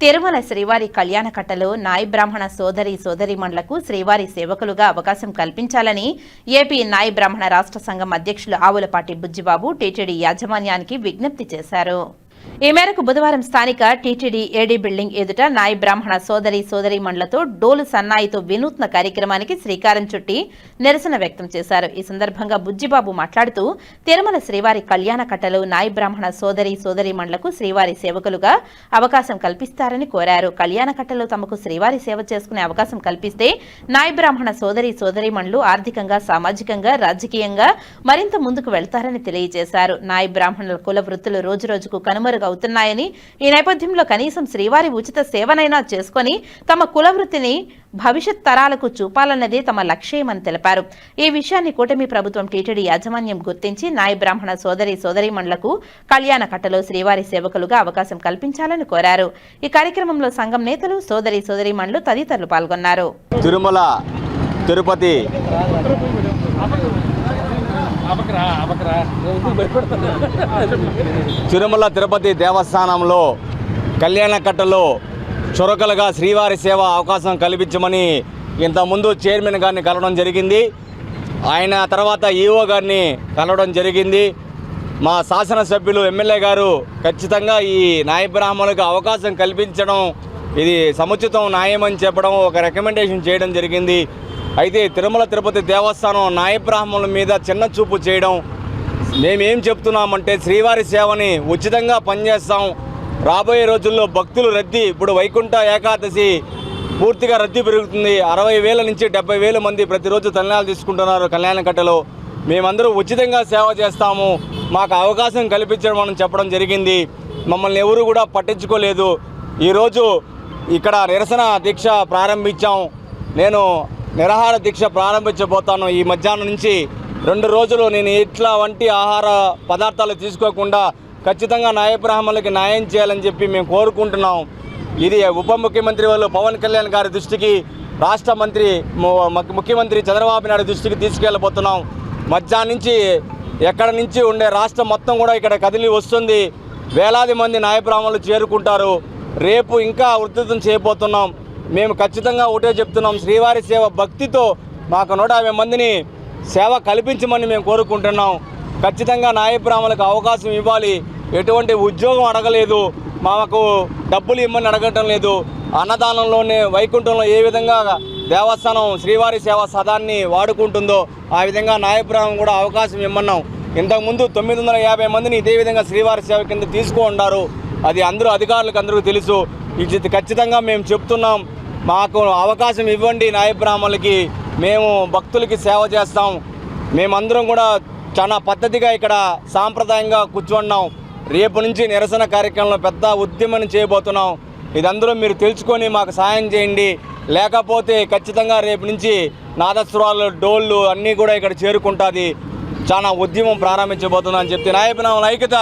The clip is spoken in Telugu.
తిరుమల శ్రీవారి కళ్యాణకట్టలో నాయ బ్రాహ్మణ సోదరి సోదరిమణులకు శ్రీవారి సేవకులుగా అవకాశం కల్పించాలని ఏపీ నాయ బ్రాహ్మణ రాష్ట్ర సంఘం అధ్యక్షులు ఆవులపాటి బుజ్జిబాబు టీటీడీ యాజమాన్యానికి విజ్ఞప్తి చేశారు. ఈ మేరకు బుధవారం స్థానిక టీటీడీ ఏడీ బిల్డింగ్ ఎదుట నాయ బ్రాహ్మణ సోదరి సోదరీమణులతో డోలు సన్నాయితో వినూత్న కార్యక్రమానికి శ్రీకారం చుట్టి నిరసన వ్యక్తం చేశారు. ఈ సందర్భంగా బుజ్జిబాబు మాట్లాడుతూ తిరుమల శ్రీవారి కళ్యాణ కట్టలు నాయ బ్రాహ్మణ సోదరి సోదరీమణులకు శ్రీవారి సేవకులుగా అవకాశం కల్పిస్తారని కోరారు. కళ్యాణ కట్టలో తమకు శ్రీవారి సేవ చేసుకునే అవకాశం కల్పిస్తే నాయ బ్రాహ్మణ సోదరి సోదరీమణులు ఆర్థికంగా సామాజికంగా రాజకీయంగా మరింత ముందుకు వెళ్తారని తెలియజేశారు. నాయ బ్రాహ్మణుల కుల వృత్తులు రోజురోజుకు అవుతున్నాయని ఈ నేపథ్యంలో కనీసం శ్రీవారి ఉచిత సేవనైనా చేసుకొని తమ కుల వృత్తిని భవిష్యత్ తరాలకు చూపాలన్నదే తమ లక్ష్యమని తెలిపారు. ఈ విషయాన్ని కూటమి ప్రభుత్వం టీటీడీ యాజమాన్యం గుర్తించి నాయ బ్రాహ్మణ సోదరి సోదరిమణులకు కళ్యాణ కట్టలో శ్రీవారి సేవకులుగా అవకాశం కల్పించాలని కోరారు. ఈ కార్యక్రమంలో సంఘం నేతలు సోదరి సోదరిమణులు తదితరులు పాల్గొన్నారు. తిరుమల తిరుపతి తిరుమల తిరుపతి దేవస్థానంలో కళ్యాణకట్టలో చురకలుగా శ్రీవారి సేవ అవకాశం కల్పించమని ఇంతకుముందు చైర్మన్ గారిని కలవడం జరిగింది. ఆయన తర్వాత ఈఓ గారిని కలవడం జరిగింది. మా శాసనసభ్యులు ఎమ్మెల్యే గారు ఖచ్చితంగా ఈ నాయ బ్రాహ్మణులకు అవకాశం కల్పించడం ఇది సముచితం న్యాయం అని చెప్పడం ఒక రికమెండేషన్ చేయడం జరిగింది. అయితే తిరుమల తిరుపతి దేవస్థానం నాయబ్రాహ్మణుల మీద చిన్న చూపు చేయడం. మేమేం చెప్తున్నామంటే శ్రీవారి సేవని ఉచితంగా పనిచేస్తాం. రాబోయే రోజుల్లో భక్తులు రద్దీ ఇప్పుడు వైకుంఠ ఏకాదశి పూర్తిగా రద్దీ పెరుగుతుంది. అరవై వేల నుంచి డెబ్బై వేల మంది ప్రతిరోజు తలనాలు తీసుకుంటున్నారు కళ్యాణకట్టలో. మేమందరూ ఉచితంగా సేవ చేస్తాము. మాకు అవకాశం కల్పించడం చెప్పడం జరిగింది. మమ్మల్ని ఎవరు కూడా పట్టించుకోలేదు. ఈరోజు ఇక్కడ నిరసన దీక్ష ప్రారంభించాం. నేను నిరాహార దీక్ష ప్రారంభించబోతాను. ఈ మధ్యాహ్నం నుంచి రెండు రోజులు నేను ఇట్లా వంటి ఆహార పదార్థాలు తీసుకోకుండా ఖచ్చితంగా న్యాయబ్రాహ్మణులకి న్యాయం చేయాలని చెప్పి మేము కోరుకుంటున్నాం. ఇది ఉప ముఖ్యమంత్రి వాళ్ళు పవన్ కళ్యాణ్ గారి దృష్టికి రాష్ట్ర మంత్రి ముఖ్యమంత్రి చంద్రబాబు నాయుడు దృష్టికి తీసుకెళ్ళబోతున్నాం. మధ్యాహ్నం నుంచి ఎక్కడ నుంచి ఉండే రాష్ట్రం మొత్తం కూడా ఇక్కడ కదిలి వస్తుంది. వేలాది మంది న్యాయబ్రాహ్మణులు చేరుకుంటారు. రేపు ఇంకా ఉధృతం చేయబోతున్నాం. మేము ఖచ్చితంగా ఒకటే చెప్తున్నాం శ్రీవారి సేవ భక్తితో మాకు నూట యాభై మందిని సేవ కల్పించమని మేము కోరుకుంటున్నాం. ఖచ్చితంగా న్యాయ అవకాశం ఇవ్వాలి. ఎటువంటి ఉద్యోగం అడగలేదు. మాకు డబ్బులు ఇమ్మని అడగటం లేదు. అన్నదానంలోనే వైకుంఠంలో ఏ విధంగా దేవస్థానం శ్రీవారి సేవ సదాన్ని వాడుకుంటుందో ఆ విధంగా న్యాయ కూడా అవకాశం ఇమ్మన్నాం. ఇంతకుముందు తొమ్మిది వందల యాభై మందిని ఇదే విధంగా శ్రీవారి సేవ కింద తీసుకో ఉన్నారు అది అందరూ అధికారులకు అందరికీ తెలుసు. ఇది ఖచ్చితంగా మేము చెప్తున్నాం. మాకు అవకాశం ఇవ్వండి న్యాయ బ్రాహ్మణులకి. మేము భక్తులకి సేవ చేస్తాం. మేమందరం కూడా చాలా పద్ధతిగా ఇక్కడ సాంప్రదాయంగా కూర్చున్నాం. రేపు నుంచి నిరసన కార్యక్రమంలో పెద్ద ఉద్యమం చేయబోతున్నాం. ఇదందరూ మీరు తెలుసుకొని మాకు సాయం చేయండి. లేకపోతే ఖచ్చితంగా రేపు నుంచి నాదస్వరాలు డోళ్ళు అన్నీ కూడా ఇక్కడ చేరుకుంటుంది. చాలా ఉద్యమం ప్రారంభించబోతున్నాం అని చెప్తే నాయకునామల ఐక్యత.